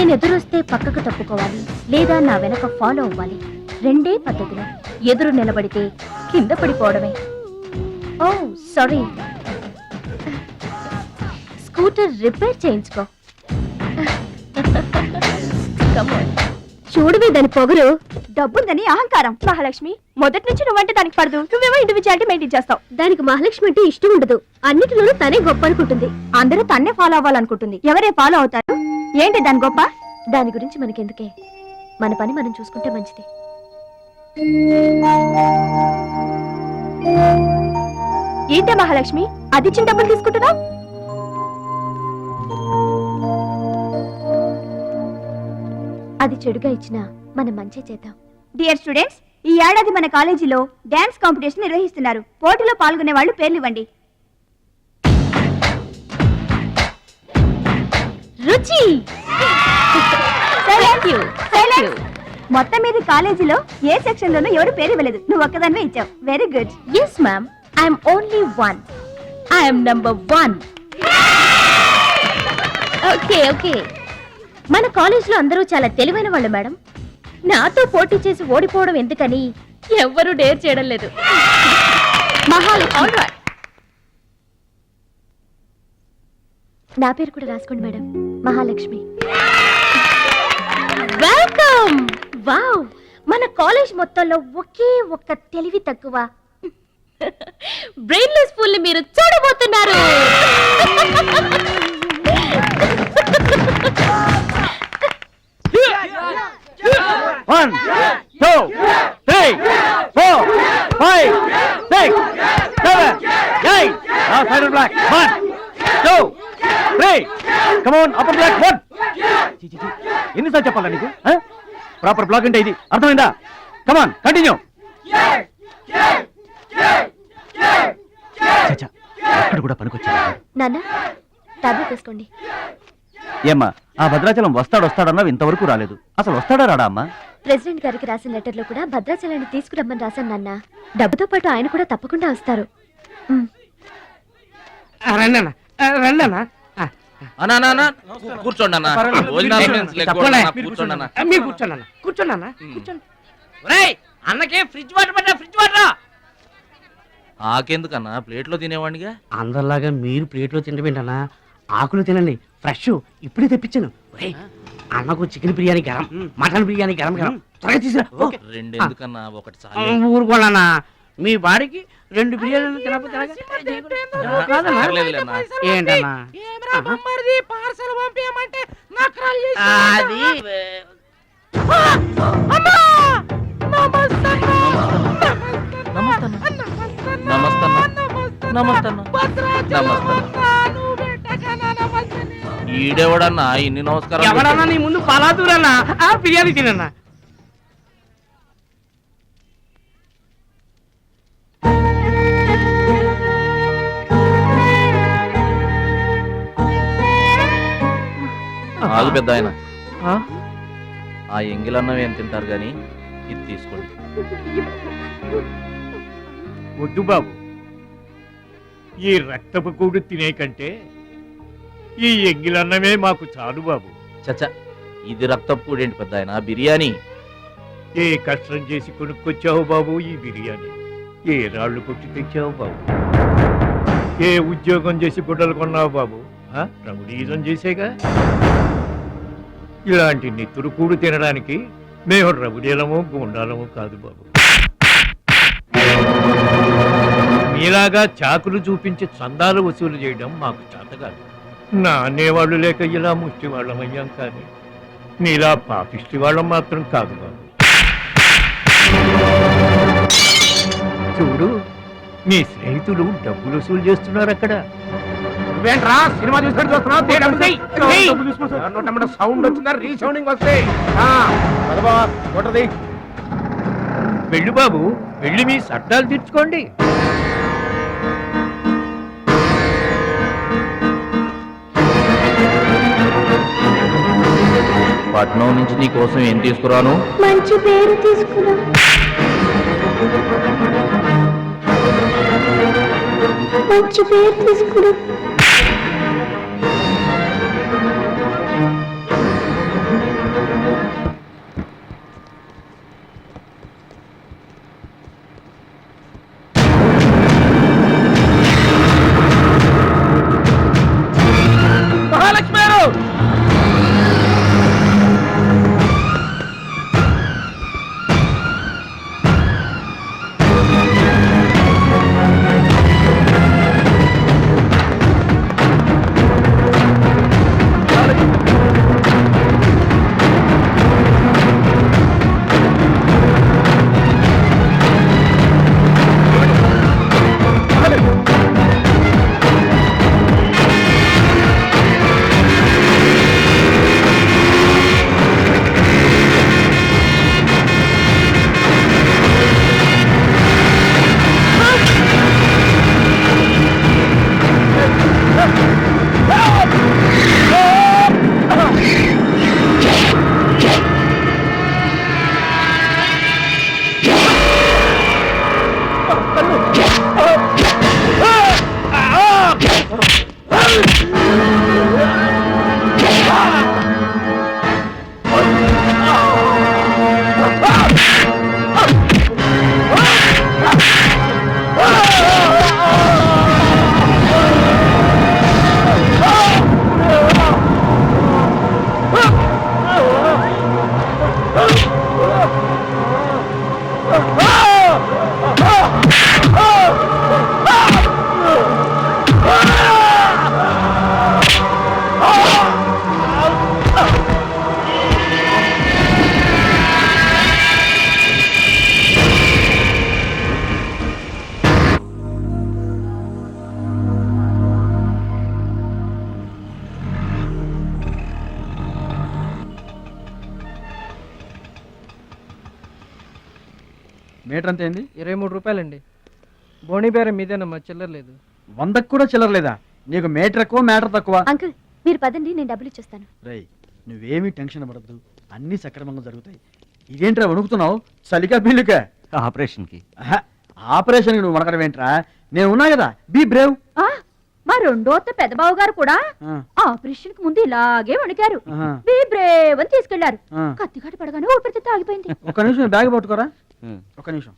నేను ఎదురొస్తే పక్కకు తప్పుకోవాలి లేదా నా వెనక ఫాలో అవ్వాలి. రెండే పద్ధతులు. ఎదురు నిలబడితే కింద పడిపోవడమే. ఓ సారీ. స్కూటర్ రిపేర్ చేయించుకో. Come on. చూడవే దాని పొగరు. డబ్బుందని అహంకారం. మహాలక్ష్మి మొదటి నుంచి నువ్వంటే దానికి పడదు. నువ్వేమో ఇండివిజువాలిటీ మెయింటైన్ చేస్తావు. దానికి మహాలక్ష్మి అంటే ఇష్టం ఉండదు. అన్నిటిలోనూ తనే గొప్ప అనుకుంటుంది. అందరూ తన్నే ఫాలో అవ్వాలనుకుంటుంది. ఎవరే ఫాలో అవుతారు? ఏంటి దాని గొప్ప? దాని గురించి మనకెందుకే? మన పని మనం చూసుకుంటే మంచిది. ఏంటే మహాలక్ష్మి? అది ఇచ్చిన డబ్బులు తీసుకుంటున్నావు? అది చెడుగా ఇచ్చినా మనం మంచి చేద్దాం. డియర్ స్టూడెంట్స్ ఈ ఏడాది మన కాలేజీలో డాన్స్ కాంపిటీషన్ నిర్వహిస్తున్నారు. పోటీలో పాల్గొనే వాళ్ళు పేర్లు ఇవ్వండి రుచి. మొత్తం మీద కాలేజీలో ఏ సెక్షన్ లోనూ ఎవరు పేరు ఇవ్వలేదు నువ్వు ఒక్కదానివే ఇచ్చావు. Very good yes ma'am I'm only one I'm number one okay okay మన కాలేజ్లో అందరూ చాలా తెలివైన వాళ్ళు మేడం. నాతో పోటీ చేసి ఓడిపోవడం ఎందుకని ఎవ్వరూ డేర్ చేయడం లేదు. నా పేరు కూడా రాసుకోండి మేడం. మహాలక్ష్మి. వెల్కమ్ వావ్ మన కాలేజ్ మొత్తంలో ఒకే ఒక్క తెలివి తక్కువ. బ్రెయిన్లెస్ ఫుల్ మీరు చూడబోతున్నారు. One, two, three, four, five, six, seven, eight. Now side of black. One, two, three. Come on, upper black. One. చి, చి, చి. ఎన్నిసార్లు చెప్పాలా నీకు ప్రాపర్ బ్లాక్ అంటే ఇది అర్థమైందా కమాన్ కంటిన్యూ అక్కడ కూడా పనికొచ్చా నాన్న టాబ్లెట్ వేసుకోండి ఏమ్మా ఆ భద్రాచలం వస్తాడు వస్తాడన్నావు ఇంతవరకు రాలేదు. అసలు వస్తాడా రాడా అమ్మా? ప్రెసిడెంట్ గారికి రాసిన లెటర్లో కూడా భద్రాచలాన్ని తీసుకురమ్మని రాశాను నాన్న. డబ్బుతో పాటు ఆయన కూడా తప్పకుండా వస్తారు. మ్, రండి అన్న రండి అన్న అన్నా అన్నా, అన్నా, కూ- కూర్చోండి అన్న. పర్వాలేదు. భోజనాలు నేను లేకపోవడం తప్పకుండా. అన్న, కూర్చోండి అన్న. మీరు కూర్చోండి అన్న. కూర్చోండి అన్న. మ్. కూర్చోండి. ఒరేయ్ అన్నకే ఫ్రిడ్జ్ వాటర్ పట్టా ఫ్రిడ్జ్ వాటర్? ఆకెందుకన్నా? ప్లేట్లో తినేవాడిగా అందరిలాగా మీరు ప్లేట్లో తినబెంటనా ఆకులు తినండి. ఫ్రెష్ ఇప్పుడే తెప్పించాను. అన్నకు చికెన్ బిర్యానీ గరం మటన్ బిర్యానీ గరం గరం. త్వరగా తీసుకురా. రెండు. ఎందుకన్నా? ఒకటి చాలు. ఊరుకోనన్నా. మీ బాడీకి రెండు బిర్యానీలు తినకపోతే ఆహా. అది. నమస్తే అన్న. నమస్తే అన్న. ఈడెవడన్నా ఇన్ని నమస్కారం ఎవడన్నా నీ ముందు పలాదూరన్నా ఆ బిర్యానీ తినన్నా ఆగు పెద్ద ఆయన ఆ ఎంగిలన్నం ఏం తింటారు గాని? ఇది తీసుకోండి. వద్దు బాబు. ఈ రక్తపు కూడు తినే కంటే ఈ ఎంగిలన్నమే మాకు చాలు బాబు. చచ్చ ఇది రక్తపు కూడేంటి పెద్ద ఆయన బిర్యానీ? ఏ కష్టం చేసి కొనుక్కొచ్చావు బాబు ఈ బిర్యానీ? ఏ రాళ్ళు కొట్టి తెచ్చావు బాబు? ఏ ఉద్యోగం చేసి గుడ్డలు కొన్నావు బాబు? రౌడీజం చేసేగా? ఇలాంటి నెత్తురు కూడు తినడానికి మేము రౌడీలము గుండాలము కాదు బాబు. మీలాగా చాకులు చూపించి చందాలు వసూలు చేయడం మాకు చేత కాదు. నా అనేవాళ్ళు లేక ఇలా ముష్టి వాళ్ళం అయ్యాం కానీ నీలా పాపిష్టి వాళ్ళం మాత్రం కాదు బాబు. చూడు నీ స్నేహితులు డబ్బులు వసూలు చేస్తున్నారు అక్కడ. నువ్వేంట్రా సినిమా చూస్తున్నావు సౌండ్ వచ్చిందా? రీసౌండింగ్ వస్తే. వెళ్ళు బాబు వెళ్ళి మీ సట్టాలు తీర్చుకోండి. పట్నం నుంచి నీ కోసం ఏం తీసుకురాను? మంచి పేరు తీసుకురా. మంచి పేరు తీసుకురా. మీటర్ అంత ఏంది ఇరవై మూడు రూపాయలండి. బోణి బేరం మీదేనమ్మా చిల్లర లేదు. వందకు కూడా చిల్లర లేదా? నీకు మీటర్ ఎక్కువ మీటర్ తక్కువ? అంకుల్ మీరు పదండి నేను డబ్బులు ఇచ్చేస్తాను. రేయ్ నువ్వేమీ టెన్షన్ పడద్దు. అన్నీ సక్రమంగా జరుగుతాయి. ఇదేంట్రా వణుకుతున్నావు? చలిగా బిల్లుకా ఆపరేషన్కి. ఆపరేషన్కి నువ్వు వణకడం ఏంట్రా? నేను ఉన్నా కదా బీ బ్రేవ్. ఆ, మా రెండో అత్త పెద్దబావు గారు కూడా ఆపరేషన్కి ముందు ఇలాగే వణికారు. బీ బ్రేవ్ అని తీసుకెళ్ళారు. కత్తిగాట పడగానే ఊపిరితిత్తు ఆగిపోయింది. ఒక నిమిషం బ్యాగ్ పట్టుకోరా. ఒక నిమిషం.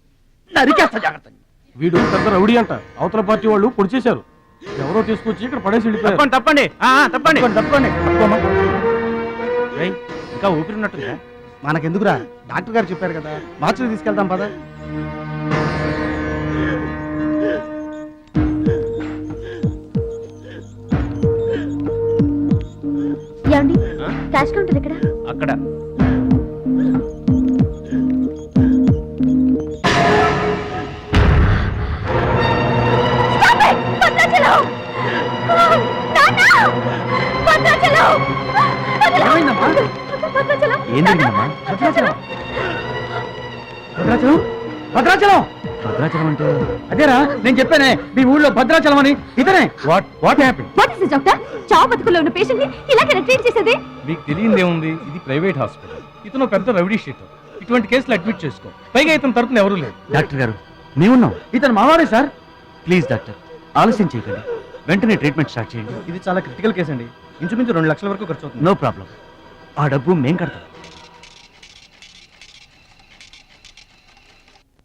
నరికేస్తా జాగ్రత్త. వీడు పెద్ద రౌడీ అంట. అవతల పార్టీ వాళ్ళు పొడి చేశారు ఎవరో తీసుకొచ్చి ఇక్కడ పడేసి వెళ్ళిపోయారు. తప్పండి తప్పండి. తప్పండి. తప్పండి. ఇంకా ఊపిరి ఉన్నట్టుందా? మనకెందుకురా? డాక్టర్ గారు చెప్పారు కదా. మార్చి తీసుకెళ్తాం పద. ఏమండి? క్యాష్ కౌంటర్ ఎక్కడ? అక్కడ. భద్రాచలం? భద్రాచలం? భద్రాచలం అంటే? అదేరా నేను చెప్పానే మీ ఊళ్ళో భద్రాచలం అని. ఇతనే. What what happy is this, doctor? చావు బతుకుల్లో ఉన్న పేషెంట్ని ఇలాగే ట్రీట్ చేసేది? మీకు తెలియంది ఏముంది ఇది ప్రైవేట్ హాస్పిటల్. ఇతను పెద్ద రౌడీ షీట్ ఇటువంటి కేసులు అడ్మిట్ చేసుకో. పైగా ఇతని తరపున ఎవరు లేరు. డాక్టర్ గారు మేమున్నాం. ఇతను మావాడే సార్? ప్లీజ్ డాక్టర్ ఆలస్యం చేయకండి. వెంటనే ట్రీట్మెంట్ స్టార్ట్ చేయండి. ఇది చాలా క్రిటికల్ కేసు అండి. ఇంచుమించు రెండు లక్షల వరకు ఖర్చు అవుతుంది. నో ప్రాబ్లం ఆ డబ్బు మేం కడతాం.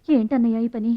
ఏంటన్నయ్య ఈ పని?